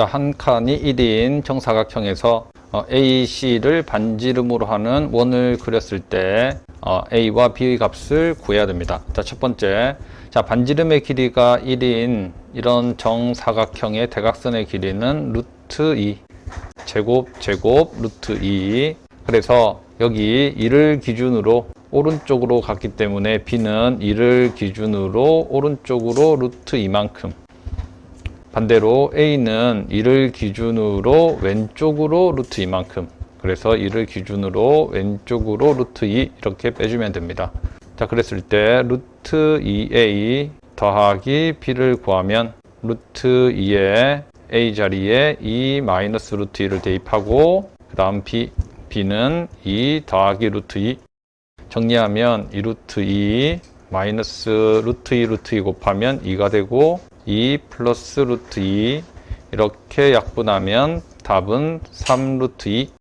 자, 한 칸이 1인 정사각형에서 어, AC를 반지름으로 하는 원을 그렸을 때 어, A와 B의 값을 구해야 됩니다. 자, 첫 번째. 자, 반지름의 길이가 1인 이런 정사각형의 대각선의 길이는 루트 2 제곱 제곱 루트 2 그래서 여기 1을 기준으로 오른쪽으로 갔기 때문에 B는 1을 기준으로 오른쪽으로 루트 2만큼 반대로 A는 1을 기준으로 왼쪽으로 루트 2만큼 그래서 1을 기준으로 왼쪽으로 루트 2 이렇게 빼주면 됩니다. 자 그랬을 때 루트 2A 더하기 B를 구하면 루트 2에 A 자리에 2 마이너스 루트 2를 대입하고 그 다음 B, B는 2 더하기 루트 2 정리하면 2 루트 2 마이너스 루트 2 루트 2 곱하면 2가 되고 2 플러스 루트 2 이렇게 약분하면 답은 3 루트 2